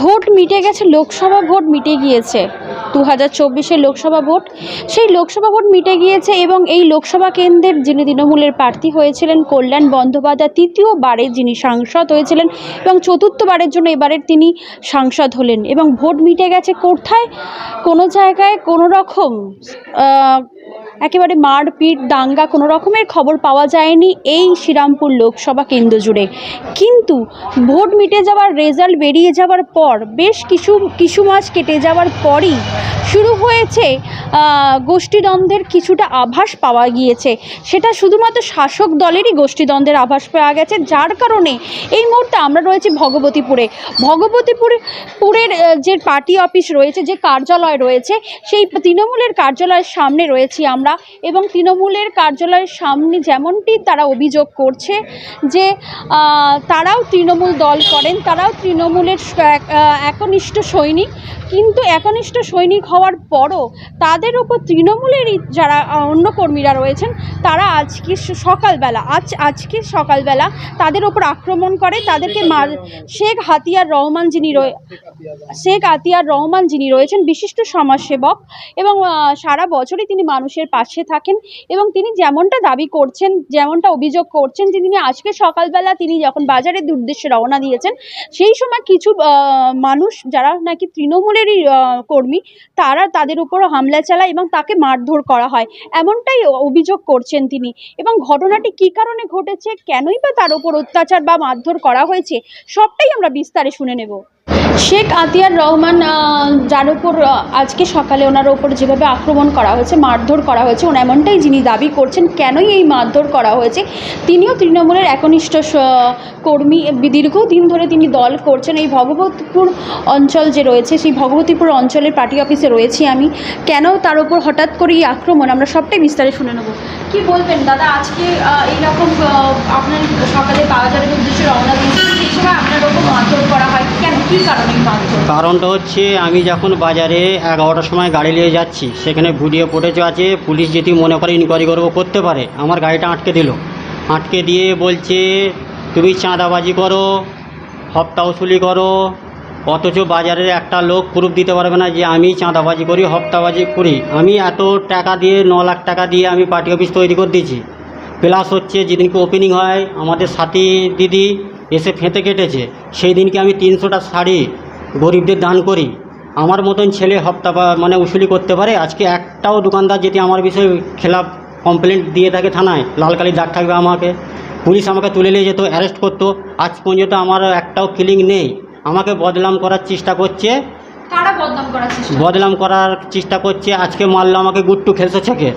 Vote মিটে গেছে Lok Sabha vote মিটে গিয়েছে। দু হাজার চব্বিশের লোকসভা ভোট। সেই লোকসভা ভোট মিটে গিয়েছে এবং এই লোকসভা কেন্দ্রের যিনি তৃণমূলের প্রার্থী হয়েছিলেন কল্যাণ বন্দ্যোপাধ্যায় তৃতীয়বারে যিনি সাংসদ হয়েছিলেন এবং চতুর্থবারের জন্য এবারের তিনি সাংসদ হলেন এবং ভোট মিটে গেছে কোথায়? কোনো জায়গায় কোনো রকম একেবারে মারপিট, দাঙ্গা কোনো রকমের খবর পাওয়া যায়নি এই শ্রীরামপুর লোকসভা কেন্দ্র জুড়ে। কিন্তু ভোট মিটে যাওয়ার রেজাল্ট বেরিয়ে যাওয়ার পর, বেশ কিছু কিছু মাস কেটে যাওয়ার পরই শুরু হয়েছে গোষ্ঠীদ্বন্দ্বের কিছুটা আভাস পাওয়া গিয়েছে। সেটা শুধুমাত্র শাসক দলেরই গোষ্ঠীদ্বন্দ্বের আভাস পাওয়া গেছে, যার কারণে এই মুহূর্তে আমরা রয়েছি ভগবতীপুরে। ভগবতীপুরে পুরের যে পার্টি অফিস রয়েছে, যে কার্যালয় রয়েছে, সেই তৃণমূলের কার্যালয়ের সামনে রয়েছি আমরা এবং তৃণমূলের কার্যালয়ের সামনে যেমনটি তারা অভিযোগ করছে যে তারাও তৃণমূল দল করেন, তারাও তৃণমূলের এক- একনিষ্ঠ সৈনিক। কিন্তু একনিষ্ঠ সৈনিক হওয়ার পরও তাদের ওপর তৃণমূলেরই যারা অন্য কর্মীরা রয়েছেন, তারা আজকে সকালবেলা, আজ, আজকে সকালবেলা তাদের ওপর আক্রমণ করে তাদেরকে মার, শেখ হাতিয়ার রহমান যিনি রয়ে, শেখ আতিয়ার রহমান যিনি রয়েছেন, বিশিষ্ট সমাজসেবক এবং সারা বছরই তিনি মানুষের পাশে থাকেন এবং তিনি যেমনটা দাবি করছেন, যেমনটা অভিযোগ করছেন যে তিনি আজকে সকালবেলা তিনি যখন বাজারের উদ্দেশ্যে রওনা দিয়েছেন, সেই সময় কিছু মানুষ যারা নাকি তৃণমূলেরই কর্মী তারা তাদের উপর হামলা চালায় এবং তাকে মারধর করা হয়। এমনটাই অভিযোগ করছেন তিনি। এবং ঘটনাটি কি কারণে ঘটেছে? কেনই বা তার উপর অত্যাচার বা মারধর করা হয়েছে? সবটাই আমরা বিস্তারে শুনে নেব। শেখ আতিয়ার রহমান যার উপর আজকে সকালে ওনার ওপর যেভাবে আক্রমণ করা হয়েছে, মারধর করা হয়েছে ওন এমনটাই যিনি দাবি করছেন, কেনই এই মারধর করা হয়েছে, তিনিও তৃণমূলের একনিষ্ঠ কর্মী দীর্ঘদিন ধরে তিনি দল করছেন। এই ভগবতপুর অঞ্চল যে রয়েছে, সেই ভগবতীপুর অঞ্চলের পার্টি অফিসে রয়েছি আমি। কেন তার উপর হঠাৎ করে এই আক্রমণ, আমরা সবটাই বিস্তারে শুনে নেব। কি বলবেন, দাদা, আজকে এইরকম আপনার সকালে বাজারের উদ্দেশ্যে রওনা দিয়েছেন, সেই সময় আপনার ওপর মারধর করা হয়, কেন, কী কারণে? কারণটা হচ্ছে আমি যখন বাজারে এগারোটার সময় গাড়ি নিয়ে যাচ্ছি, সেখানে ভিডিও ফুটেজ আছে, পুলিশ যদি মনে করে ইনকোয়ারি করব, করতে পারে। আমার গাড়িটা আটকে দিল। আটকে দিয়ে বলছে, তুমি চাঁদাবাজি করো হপ্তা উসুলি করো, অথচ বাজারের একটা লোক প্রুফ দিতে পারবে না যে আমি চাঁদাবাজি করি হপ্তাবাজি করি। আমি এত টাকা দিয়ে, ন লাখ টাকা দিয়ে আমি পার্টি অফিস তৈরি করে দিয়েছি। প্লাস হচ্ছে, যেদিনকে ওপেনিং হয়, আমাদের সাথী দিদি এসে ফেঁতে কেটেছে। সেই দিনকে আমি তিনশোটা শাড়ি গরিবদের দান করি। আমার মতন ছেলে হপ্তা মানে উসুলি করতে পারে আজকে একটাও দোকানদার যদি আমার বিষয়ে খেলাপ কমপ্লেন দিয়ে থাকে থানায় লাল কালি দাগ থাকবে আমাকে। পুলিশ আমাকে তুলে নিয়ে যেত অ্যারেস্ট করতো। আজ পর্যন্ত আমার একটাও ফিলিং নেই। আমাকে বদনাম করার চেষ্টা করছে। কারা বদনাম করার চেষ্টা করছে? আজকে মারলো আমাকে গুট্টু খেলছে ছেকে।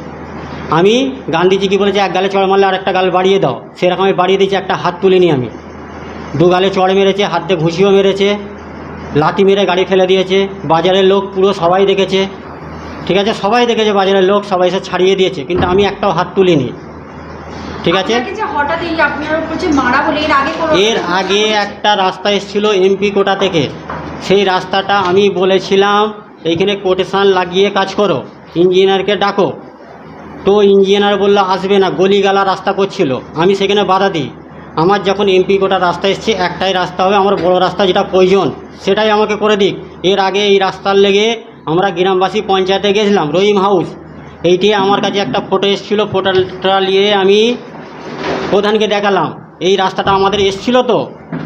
আমি গান্ধীজি কি বলেছে এক গালে চড় মারলে আর একটা গাল বাড়িয়ে দাও। সেরকম আমি বাড়িয়ে দিয়েছি একটা হাত তুলে নিই আমি। দু গালে চড় মেরেছে হাতে ঘুষিও মেরেছে লাথি মেরে গাড়ি ফেলে দিয়েছে। বাজারের লোক পুরো সবাই দেখেছে। ঠিক আছে? সবাই দেখেছে বাজারের লোক সবাই এসে ছাড়িয়ে দিয়েছে কিন্তু আমি একটাও হাত তুলিনি। ঠিক আছে? এর আগে একটা রাস্তা এসেছিল এমপি কোটা থেকে। সেই রাস্তাটা আমি বলেছিলাম এইখানে কোটেশান লাগিয়ে কাজ করো ইঞ্জিনিয়ারকে ডাকো। তো ইঞ্জিনিয়ার বলল আসবে না গলিগালা রাস্তা করছিল। আমি সেখানে বাধা দিই। আমার যখন এমপি কোটা রাস্তা এসছে, একটাই রাস্তা হবে, আমার বড় রাস্তা যেটা প্রয়োজন, সেটাই আমাকে করে দিক। এর আগে এই রাস্তার লেগে আমরা গ্রামবাসী পঞ্চায়েতে গেছিলাম, রহিম হাউস। এইটি আমার কাছে একটা ফটো এসেছিল ফটোটা নিয়ে আমি প্রধানকে দেখালাম। এই রাস্তাটা আমাদের এসছিল তো?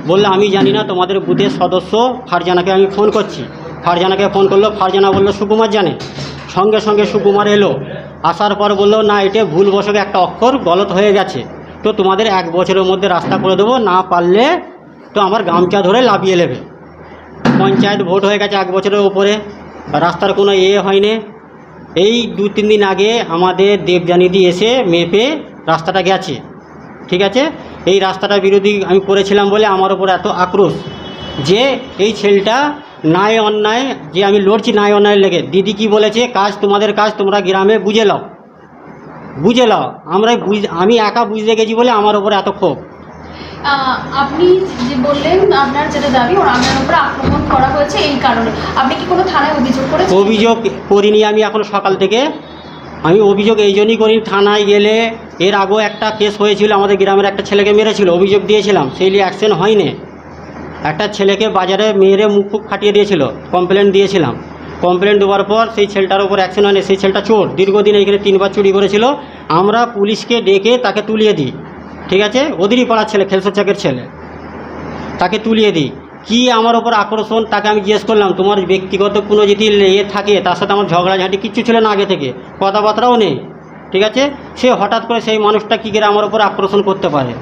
বললে, আমি জানি না, তোমাদের বুথের সদস্য ফারজানাকে আমি ফোন করছি। ফারজানাকে ফোন করল, ফারজানা বলল, সুকুমার জানে। সঙ্গে সঙ্গে সুকুমার এলো। আসার পর বলল, না, এটা ভুলবশত একটা অক্ষর, গলত হয়ে গেছে। তো তোমাদের এক বছরের মধ্যে রাস্তা করে দেবো, না পারলে তো আমার গামছা ধরে লাভিয়ে নেবে। পঞ্চায়েত ভোট হয়ে গেছে এক বছরের উপরে, রাস্তার কোনো ইয়ে হয়নি। এই দু তিন দিন আগে আমাদের দেবজানিদি এসে মেপে রাস্তাটা গেছে, ঠিক আছে? এই রাস্তাটা বিরোধী আমি করেছিলাম বলে আমার ওপর এত আক্রোশ যে এই ছেলেটা ন্যায় অন্যায়, যে আমি লড়ছি ন্যায় অন্যায় লেগে। দিদি কি বলেছে, কাজ তোমাদের কাজ, তোমরা গ্রামে বুঝে নাও। বুঝে নাও আমরা বুঝ আমি একা বুঝতে গেছি বলে আমার ওপর এত ক্ষোভ। আপনি যে বললেন আপনার যেটা দাবি ওর আপনার উপর আক্রমণ করা হয়েছে এই কারণে। আপনি কি কোনো থানায় অভিযোগ করেছেন? অভিযোগ করিনি আমি এখন সকাল থেকে। আমি অভিযোগ এই জন্যই করি থানায় গেলে এর আগেও একটা কেস হয়েছিল আমাদের গ্রামের একটা ছেলেকে মেরেছিল অভিযোগ দিয়েছিলাম সেই নিয়ে অ্যাকশন হয়নি। একটা ছেলেকে বাজারে মেয়েরে মুখ ফুক ফাটিয়ে দিয়েছিল কমপ্লেন দিয়েছিলাম। কমপ্লেন দেওয়ার পর সেই ছেলেটার উপর অ্যাকশন হয়নি। সেই ছেলেটা চোর। দীর্ঘদিন এইখানে তিনবার চুরি করেছিল। আমরা পুলিশকে ডেকে তাকে তুলিয়ে দিই। ঠিক আছে? ওদেরই পাড়ার ছেলে খেলসচাকের ছেলে। তাকে তুলিয়ে দিই। কি আমার ওপর আকর্ষণ তাকে আমি জিজ্ঞেস করলাম, তোমার ব্যক্তিগত কোনো যদি ইয়ে থাকে, তার সাথে আমার ঝগড়াঝাঁটি কিচ্ছু ছিল না আগে থেকে। কথাবার্তাও নেই। ঠিক আছে? সে হঠাৎ করে সেই মানুষটা কী করে আমার ওপর আকর্ষণ করতে পারে?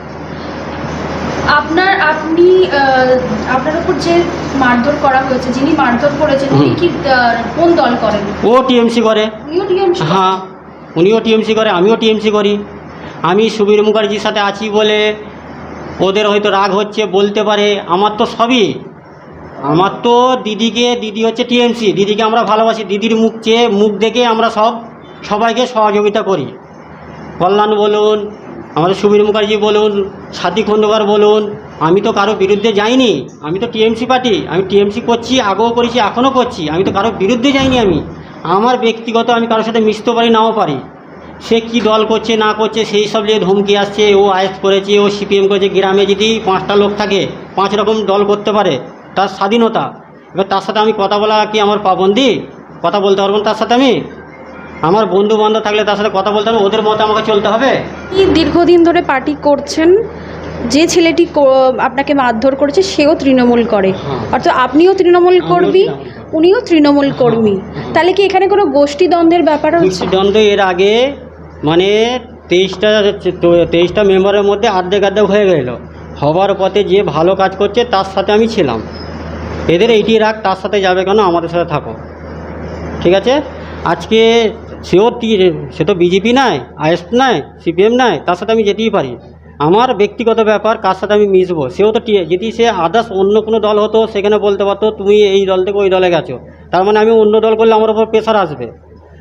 আপনার আপনি আপনার উপর যে মারধর করা হয়েছে যিনি মারধর করেছেন তিনি। কি কোন দল করেন? ও টিএমসি করে। উনিও টিএমসি হ্যাঁ উনিও টিএমসি করে আমিও টিএমসি করি। আমি সুবীর মুখার্জির সাথে আছি বলে ওদের হয়তো রাগ হচ্ছে বলতে পারে। আমার তো সবই। আমার তো দিদিকে দিদি হচ্ছে টিএমসি। দিদিকে আমরা ভালোবাসি। দিদির মুখ চেয়ে মুখ দেখে আমরা সব সবাইকে সহযোগিতা করি। কল্যাণ বলুন আমাদের সুবীর মুখার্জি বলুন সাথী খন্দকার বলুন, আমি তো কারও বিরুদ্ধে যাইনি, আমি তো টিএমসি পার্টি, আমি টিএমসি করছি, আগেও করেছি, এখনও করছি, আমি তো কারও বিরুদ্ধে যাইনি আমি। আমার ব্যক্তিগত আমি কারোর সাথে মিশতে পারি, নাও পারি। সে কি দল করছে, না করছে, সেই সব নিয়ে ধমকি আসছে, ও আয়েস করেছে, ও সিপিএম করেছে, গ্রামে যদি পাঁচটা লোক থাকে, পাঁচ রকম দল করতে পারে, তার স্বাধীনতা। এবার তার সাথে আমি কথা বলা কি আমার পাবন্দি? কথা বলতে পারব তার সাথে আমি? আমার বন্ধু বান্ধব থাকলে তার সাথে কথা বলতে হবে ওদের মতো আমাকে চলতে হবে? আপনি দীর্ঘদিন ধরে পার্টি করছেন যে ছেলেটি কো- আপনাকে মারধর করেছে সেও তৃণমূল করে। হ্যাঁ। অর্থাৎ আপনিও তৃণমূল কর্মী উনিও তৃণমূল কর্মী। হ্যাঁ। তাহলে কি এখানে কোনো গোষ্ঠী দ্বন্দ্বের ব্যাপার হচ্ছে? দ্বন্দ্ব এর আগে মানে তেইশটা তেইশটা মেম্বারের মধ্যে আর্ধেক আর্ধেক হয়ে গেল। হবার পথে যে ভালো কাজ করছে তার সাথে আমি ছিলাম। এদের এইটি রাখ তার সাথে যাবে কেন? আমাদের সাথে থাকো। ঠিক আছে? আজকে সেও সে তো বিজেপি নয় আইএস নয় সিপিএম নয় তার সাথে আমি যেতেই পারি। আমার ব্যক্তিগত ব্যাপার, কার সাথে আমি মিশবো? সেও তো যদি সে আদার্স অন্য কোনো দল হতো, সেখানে বলতে পারতো, তুমি এই দল থেকে ওই দলে গেছো। তার মানে আমি অন্য দল করলে আমার ওপর প্রেশার আসবে।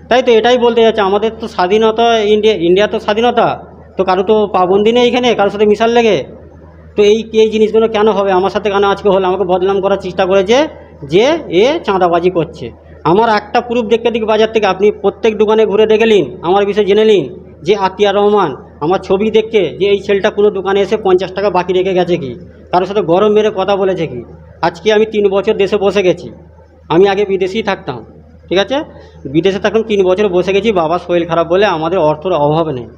তাই তো এটাই বলতে যাচ্ছে আমাদের তো স্বাধীনতা, ইন্ডিয়া ইন্ডিয়া তো স্বাধীনতা। তো কারও তো পাবন্দি নেই এখানে, কারোর সাথে মিশাল লেগে। তো এই এই জিনিসগুলো কেন হবে? আমার সাথে কেন আজকে হলো? আমাকে বদনাম করার চেষ্টা করেছে যে এ চাঁদাবাজি করছে। আমার একটা প্রুফ দেখতে দিক বাজার থেকে। আপনি প্রত্যেক দোকানে ঘুরে দেখে নিন, আমার বিষয়ে জেনে নিন যে আতিয়া রহমান, আমার ছবি দেখে যে এই ছেলেটা কোনো দোকানে এসে পঞ্চাশ টাকা বাকি রেখে গেছে কি? কারোর সাথে গরম মেরে কথা বলেছে কি? আজকে আমি তিন বছর দেশে বসে গেছি। আমি আগে বিদেশেই থাকতাম, ঠিক আছে? বিদেশে থাকতাম, তিন বছর বসে গেছি বাবা শরীর খারাপ বলে আমাদের অর্থর অভাব নেই,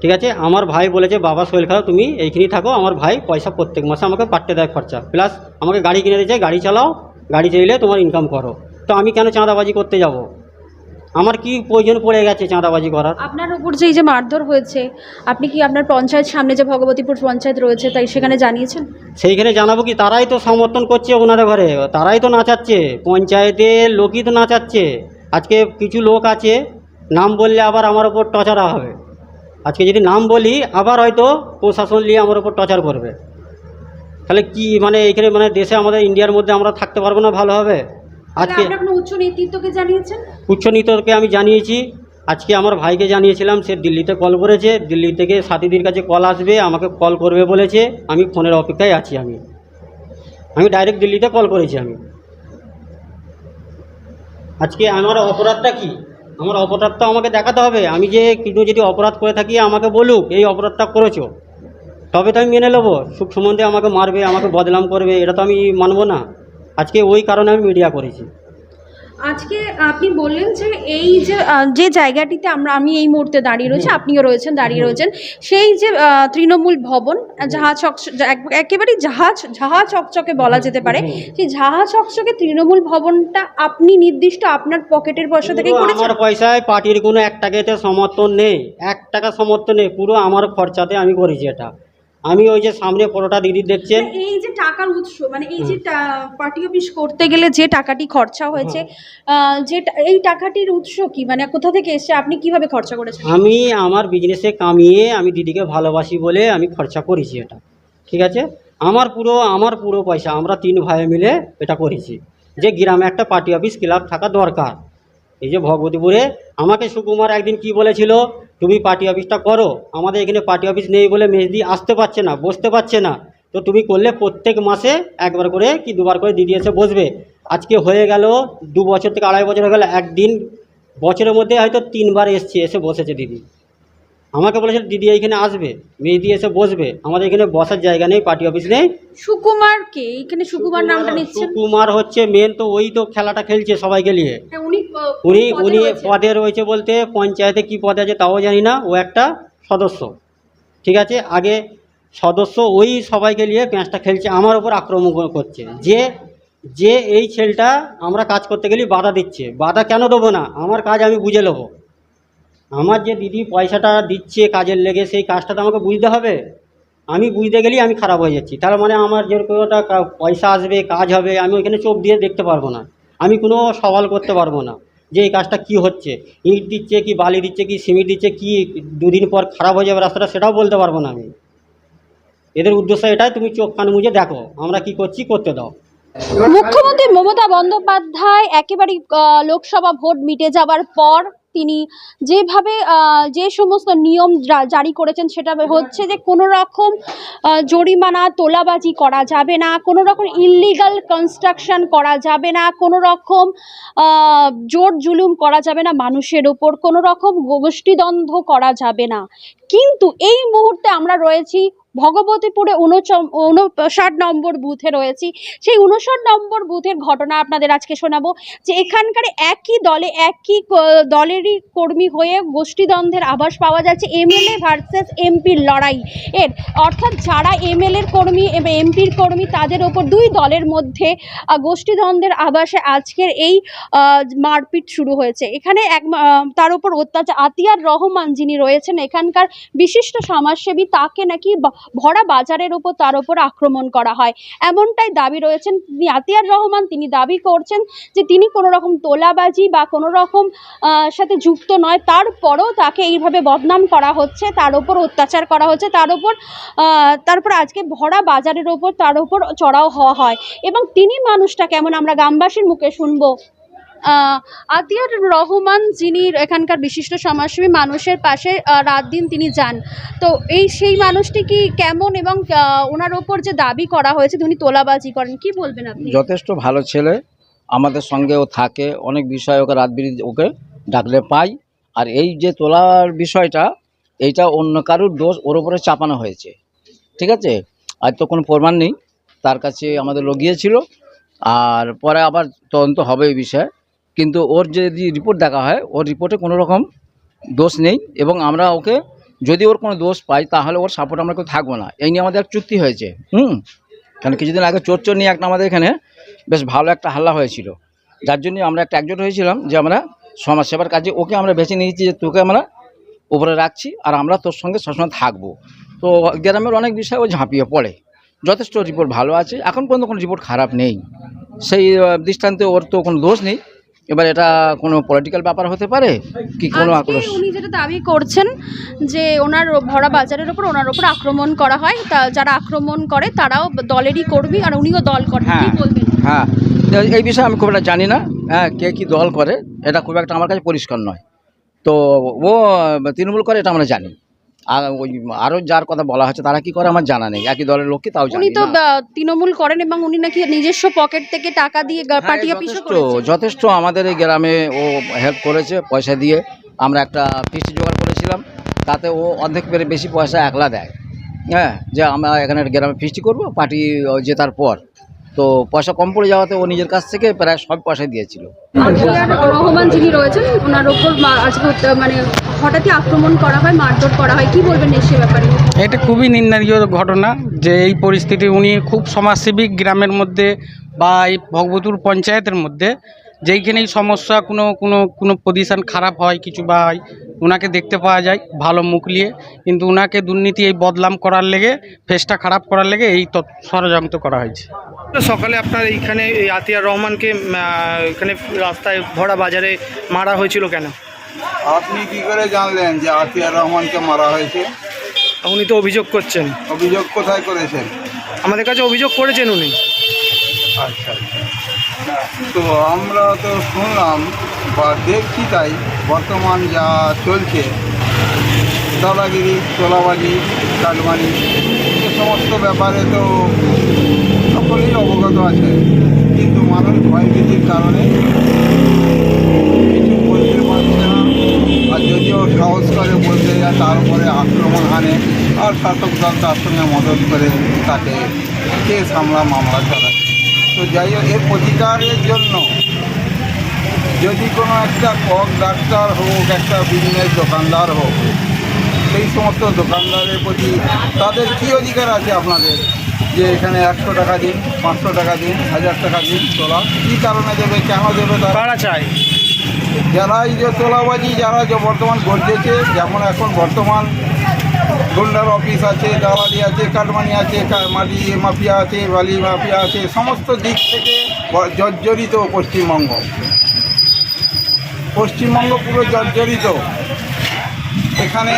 ঠিক আছে? আমার ভাই বলেছে বাবা শরীর খারাপ, তুমি এইখানেই থাকো, আমার ভাই পয়সা প্রত্যেক মাসে আমাকে পাঠতে দেয় খরচা। প্লাস আমাকে গাড়ি কিনে দিয়েছে, গাড়ি চালাও, গাড়ি চাইলে তোমার ইনকাম করো। তো আমি কেন চাঁদাবাজি করতে যাব? আমার কি প্রয়োজন পড়ে গেছে চাঁদাবাজি করার? আপনার উপর যে এই যে মারধর হয়েছে আপনি কি আপনার পঞ্চায়েত সামনে যে ভগবতীপুর পঞ্চায়েত রয়েছে তাই সেখানে জানিয়েছেন? সেইখানে জানাব কি? তারাই তো সমর্থন করছে ওনাদের ঘরে। তারাই তো নাচাচ্ছে। পঞ্চায়েতের লোকই তো নাচাচ্ছে। আজকে কিছু লোক আছে নাম বললে আবার আমার ওপর টর্চার হবে। আজকে যদি নাম বলি আবার হয়তো প্রশাসন নিয়ে আমার ওপর টর্চার করবে। তাহলে কি মানে এইখানে মানে দেশে আমাদের ইন্ডিয়ার মধ্যে আমরা থাকতে পারব না ভালোভাবে আজকে উচ্চ নেতৃত্বকে জানিয়েছেন? উচ্চ নীতকে আমি জানিয়েছি। আজকে আমার ভাইকে জানিয়েছিলাম সে দিল্লিতে কল করেছে। দিল্লি থেকে সাথীদের কাছে কল আসবে আমাকে কল করবে বলেছে। আমি ফোনের অপেক্ষায় আছি আমি। আমি ডাইরেক্ট দিল্লিতে কল করেছি আমি। আজকে আমার অপরাধটা কি? আমার অপরাধটা আমাকে দেখাতে হবে। আমি যে কিছু যদি অপরাধ করে থাকি আমাকে বলুক এই অপরাধটা করেছ। তবে তো আমি মেনে নেব। সুখ সম্বন্ধে আমাকে মারবে আমাকে বদনাম করবে এটা তো আমি মানবো না। আজকে ওই কারণে আমি মিডিয়া করেছি। আজকে আপনি বললেন যে এই যে যে জায়গাটিতে আমরা আমি এই মুহূর্তে দাঁড়িয়ে রয়েছি আপনিও রয়েছেন দাঁড়িয়ে রয়েছেন সেই যে তৃণমূল ভবন যাহা চক একেবারেই জাহাজ যাহা চকচকে বলা যেতে পারে সেই যাহা চকচকে তৃণমূল ভবনটা আপনি নির্দিষ্ট আপনার পকেটের পয়সা থেকে আমার পয়সায় পার্টির কোনো এক টাকাতে সমর্থন নেই এক টাকা সমর্থন নেই পুরো আমার খরচাতে আমি করেছি এটা। আমি ওই যে সামনে পরোটা দিদি দেখছেন। মানে এই যে টাকার উৎস মানে এই যে পার্টি অফিস করতে গেলে যে টাকাটি খরচা হয়েছে যে এই টাকাটির উৎস কি? মানে কোথা থেকে এসেছে? আপনি কীভাবে খরচা করেছেন? আমি আমার বিজনেসে কামিয়ে আমি দিদিকে ভালোবাসি বলে আমি খরচা করেছি এটা ঠিক আছে? আমার পুরো আমার পুরো পয়সা আমরা তিন ভাই মিলে এটা করেছি। যে গ্রামে একটা পার্টি অফিস ক্লাব থাকা দরকার। এই যে ভগবতীপুরে আমাকে সুকুমার একদিন কি বলেছিল? তুমি পার্টি অফিসটা করো আমাদের এখানে পার্টি অফিস নেই বলে মেজদি আসতে পারছে না বসতে পারছে না। তো তুমি করলে প্রত্যেক মাসে একবার করে কি দুবার করে দিদি এসে বসবে। আজকে হয়ে গেল দু বছর থেকে আড়াই বছর হয়ে গেল একদিন বছরের মধ্যে হয়তো তিনবার এসছে এসে বসেছে দিদি। আমাকে বলেছে দিদি এইখানে আসবে। মেয়েদি এসে বসবে। আমাদের এখানে বসার জায়গা নেই পার্টি অফিস নেই। সুকুমার কে এখানে সুকুমার নামটা নিচ্ছেন? সুকুমার হচ্ছে মেন তো ওই তো খেলাটা খেলছে সবাইকে নিয়ে। হ্যাঁ, উনি উনি পদে রয়েছে বলতে পঞ্চায়েতে কি পদে আছে তাও জানি না ও একটা সদস্য। ঠিক আছে? আগে সদস্য ওই সবাইকে নিয়ে প্যাঁচটা খেলছে আমার ওপর আক্রমণ করছে। যে যে এই ছেলেটা আমরা কাজ করতে গেলে বাধা দিচ্ছে। বাধা কেন দেবো না? আমার কাজ আমি বুঝে নেব। আমার যে দিদি পয়সাটা দিচ্ছে কাজের লেগে সেই কাজটা তো আমাকে বুঝতে হবে। আমি বুঝতে গেলেই আমি খারাপ হয়ে যাচ্ছি। তার মানে আমার যেরকম একটা পয়সা আসবে কাজ হবে আমি ওইখানে চোখ দিয়ে দেখতে পারব না। আমি কোনো সওয়াল করতে পারব না। যে এই কাজটা কি হচ্ছে? ইট দিচ্ছে কি বালি দিচ্ছে কি সিমেন্ট দিচ্ছে কি দুদিন পর খারাপ হয়ে যাবে রাস্তাটা সেটাও বলতে পারব না আমি। এদের উদ্দেশ্য এটাই, তুমি চোখ কান মুজে দেখো, আমরা কি করছি করতে দাও। মুখ্যমন্ত্রী মমতা বন্দ্যোপাধ্যায় একেবারে লোকসভা ভোট মিটে যাওয়ার পর তিনি যেভাবে যে সমস্ত নিয়ম জারি করেছেন সেটা হচ্ছে যে কোনো রকম জরিমানা তোলাবাজি করা যাবে না, কোনো রকম ইললিগাল কনস্ট্রাকশন করা যাবে না, কোনো রকম জোর জুলুম করা যাবে না মানুষের ওপর কোনো রকম গোষ্ঠীদ্বন্দ্ব করা যাবে না। কিন্তু এই মুহূর্তে আমরা রয়েছি ভগবতীপুরে উনষাট নম্বর বুথে রয়েছি। সেই উনষাট নম্বর বুথের ঘটনা আপনাদের আজকে শোনাবো। যে এখানকার একই দলে একই দলেরই কর্মী হয়ে গোষ্ঠীদ্বন্দ্বের আভাস পাওয়া যাচ্ছে এমএলএ ভার্সেস এমপির লড়াই এর। অর্থাৎ যারা এমএলএর কর্মী এবং এমপির কর্মী তাদের ওপর দুই দলের মধ্যে গোষ্ঠীদ্বন্দ্বের আভাসে আজকের এই মারপিট শুরু হয়েছে। এখানে এক তার উপর অত্যাচার আতিয়ার রহমান যিনি রয়েছেন এখানকার বিশিষ্ট সমাজসেবী, তাকে নাকি ভরা বাজারের ওপর তার ওপর আক্রমণ করা হয়। এমনটাই দাবি রয়েছেন আতিয়ার রহমান। তিনি দাবি করছেন যে তিনি কোনো রকম তোলাবাজি বা কোনো রকম সাথে যুক্ত নয়। তারপরও তাকে এইভাবে বদনাম করা হচ্ছে তার ওপর অত্যাচার করা হচ্ছে তার আহ, তারপর আজকে ভরা বাজারের ওপর তার ওপর চড়াও হওয়া হয়। এবং তিনি মানুষটা কেমন? আমরা গ্রামবাসীর মুখে শুনব। আতিয়ার রহমান যিনি এখানকার বিশিষ্ট সমাজসেবী, মানুষের পাশে রাত দিন তিনি যান। তো এই সেই মানুষটি কি কেমন এবং ওনার ওপর যে দাবি করা হয়েছে উনি তোলাবাজি করেন, কি বলবেন আপনি? যথেষ্ট ভালো ছেলে। আমাদের সঙ্গে ও থাকে। অনেক বিষয় ওকে রাত বিরিত, ওকে ডাকলে পাই। আর এই যে তোলার বিষয়টা, এইটা অন্য কারুর দোষ, ওর ওপরে চাপানো হয়েছে। ঠিক আছে? আর তো কোনো প্রমাণ নেই। তার কাছে আমাদের লোক গিয়েছিল। আর পরে আবার তদন্ত হবে এই বিষয়ে। কিন্তু ওর যদি রিপোর্ট দেখা হয়, ওর রিপোর্টে কোনো রকম দোষ নেই এবং আমরা ওকে যদি ওর কোনো দোষ পাই, তাহলে ওর সাপোর্ট আমরা কেউ থাকব না। এই নিয়ে আমাদের এক চুক্তি হয়েছে। হুম? কারণ কিছুদিন আগে চোর চোর নিয়ে একটা আমাদের এখানে বেশ ভালো একটা হাল্লা হয়েছিল। যার জন্য আমরা একটা একজোট হয়েছিলাম যে আমরা সমাজসেবার কাজে ওকে আমরা বেছে নিয়েছি যে তোকে আমরা উপরে রাখছি আর আমরা তোর সঙ্গে সবসময় থাকব। তো গ্রামের অনেক বিষয় ও ঝাঁপিয়ে পড়ে। যথেষ্ট রিপোর্ট ভালো আছে। এখন পর্যন্ত কোনো রিপোর্ট খারাপ নেই। সেই দৃষ্টান্তে ওর তো কোনো দোষ নেই। এবার এটা কোনো পলিটিক্যাল ব্যাপার হতে পারে? কি কোনো আক্রোশ? উনি যেটা দাবি করছেন যে ওনার ভরা বাজারের ওপর ওনার ওপর আক্রমণ করা হয় তা যারা আক্রমণ করে তারাও দলেরই কর্মী আর উনিও দল করেন কি হ্যাঁ। বলবেন? হ্যাঁ। এই বিষয়ে আমি খুব একটা জানি না হ্যাঁ কে কী দল করে এটা খুব একটা আমার কাছে পরিষ্কার নয়। তো ও তৃণমূল করে এটা আমরা জানি। আর ওই আরও যার কথা বলা হচ্ছে তারা কি করে আমার জানা নেই। একই দলের লোককে তাও জানি উনি তো না। আহ, তৃণমূল করেন এবং উনি নাকি নিজস্ব পকেট থেকে টাকা দিয়ে হ্যাঁ, পার্টি অফিসও যথেষ্ট করেছেন। যথেষ্ট আমাদের এই গ্রামে ও হেল্প করেছে পয়সা দিয়ে। আমরা একটা ফিস্ট জোগাড় করেছিলাম তাতে ও অর্ধেক পেরে বেশি পয়সা একলা দেয়। হ্যাঁ যে আমরা এখানে গ্রামে ফিস্টি করব পার্টি জেতার পর তো পয়সা কম পড়ে যাওয়াতে ও নিজের কাছ থেকে প্রায় সব পয়সা দিয়েছিল। রহমান যিনি রয়েছেন ওনার ওপর মা- মানে হঠাৎই আক্রমণ করা হয় মারধর করা হয় কি বলবেন এই সে ব্যাপারে? এটা খুবই নিন্দনীয় ঘটনা যে এই পরিস্থিতি উনি খুব সমাজসেবিক গ্রামের মধ্যে বা এই ভগবতুর পঞ্চায়েতের মধ্যে যেইখানেই সমস্যা কোনো কোনো কোনো পজিশন খারাপ হয় কিছু বা হয় ওনাকে দেখতে পাওয়া যায় ভালো মুখ নিয়ে। কিন্তু ওনাকে দুর্নীতি এই বদলাম করার লেগে ফেসটা খারাপ করার লেগে এই তৎ- ষড়যন্ত্র করা হয়েছে। সকালে আপনার এইখানে এই আতিয়ার রহমানকে এখানে রাস্তায় ভরা বাজারে মারা হয়েছিল কেন? আপনি কি করে জানলেন যে আতিয়ার রহমানকে মারা হয়েছে? উনি তো অভিযোগ করছেন। অভিযোগ কোথায় করেছেন? আমাদের কাছে অভিযোগ করেছেন উনি। আচ্ছা আচ্ছা। তো আমরা তো শুনলাম বা দেখছি তাই বর্তমান যা চলছে, দাদাগিরি তোলাবাজি কাটমানি এ সমস্ত ব্যাপারে তো সকলেই অবগত আছে। কিন্তু মানুষ ভয়ভীতির কারণে কিছু বলতে পারছে না আর যদিও সাহস করে বলতে যায়, তার উপরে আর শাসক দল তার সঙ্গে মদত করে তাকে কে সামলা মামলা চালায়। তো যাই হোক এর প্রতিকারের জন্য যদি কোনো একটা কক ডাক্তার হোক একটা বিজনেস দোকানদার হোক সেই সমস্ত দোকানদারের প্রতি তাদের কী অধিকার আছে আপনাদের? যে এখানে একশো টাকা দিন পাঁচশো টাকা দিন হাজার টাকা দিন তোলা কী কারণে দেবে কেন দেবে তারা? চায়? যারা এই যে তোলাবাজি যারা যে বর্তমান গড়তেছে যেমন এখন বর্তমান গুন্ডার অফিস আছে দালালি আছে, কাটমানি আছে মাটি মাফিয়া আছে, বালি মাফিয়া আছে, সমস্ত দিক থেকে জর্জরিত পশ্চিমবঙ্গ। পশ্চিমবঙ্গ পুরো জর্জরিত। এখানে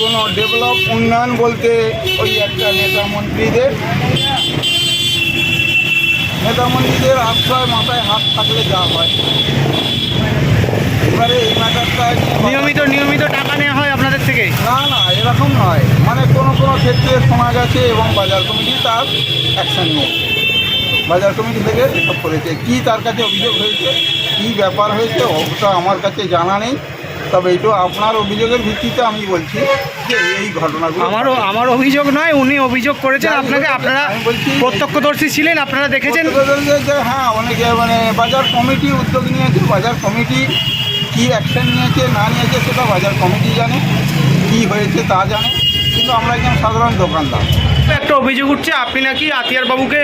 কোনো ডেভেলপ, উন্নয়ন বলতে ওই একটা নেতা মন্ত্রীদের। নেতা মন্ত্রীদের আশ্রয় মাথায় হাত থাকলে যা হয়। এবারে এই ম্যাটারটা নিয়মিত নিয়মিত টাকা নেওয়া হয় আপনাদের থেকে না না এরকম নয়। মানে কোনো কোনো ক্ষেত্রে শোনা গেছে এবং বাজার কমিটি তার অ্যাকশন নিয়েছে। বাজার কমিটি থেকে এসব করেছে। কী তার কাছে অভিযোগ হয়েছে কী ব্যাপার হয়েছে ওটা আমার কাছে জানা নেই। তবে এটা আপনার অভিযোগের ভিত্তিতে আমি বলছি যে এই ঘটনাগুলো আমারও আমার অভিযোগ নয় উনি অভিযোগ করেছেন। আপনাকে আপনারা প্রত্যক্ষদর্শী ছিলেন আপনারা দেখেছেন। হ্যাঁ অনেকে মানে বাজার কমিটি উদ্যোগ নিয়েছে। বাজার কমিটি কী অ্যাকশন নিয়েছে না নিয়েছে সেটা বাজার কমিটি জানে কী হয়েছে তা জানে কিন্তু আমরা একজন সাধারণ দোকানদার। একটা অভিযোগ উঠছে আপনি নাকি আতিয়ার বাবুকে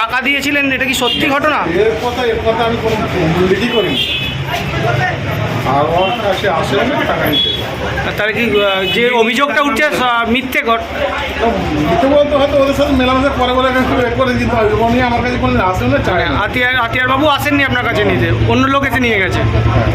টাকা দিয়েছিলেন এটা কি সত্যি ঘটনা? এর কথা এর কথা আমি কোনো লিডি করি আর ওর কাছে টাকা নিতে তাহলে কি যে অভিযোগটা উঠছে মিথ্যে ঘট তো মিথ্যে বলতে হয়তো ওদের সাথে মেলামেশা করে বলে করে দিতে উনি আমার কাছে কোনো আসে না চায় না। আতিয়ার আতিয়ার বাবু আসেননি আপনার কাছে নিতে অন্য লোক এসে নিয়ে গেছে। হ্যাঁ।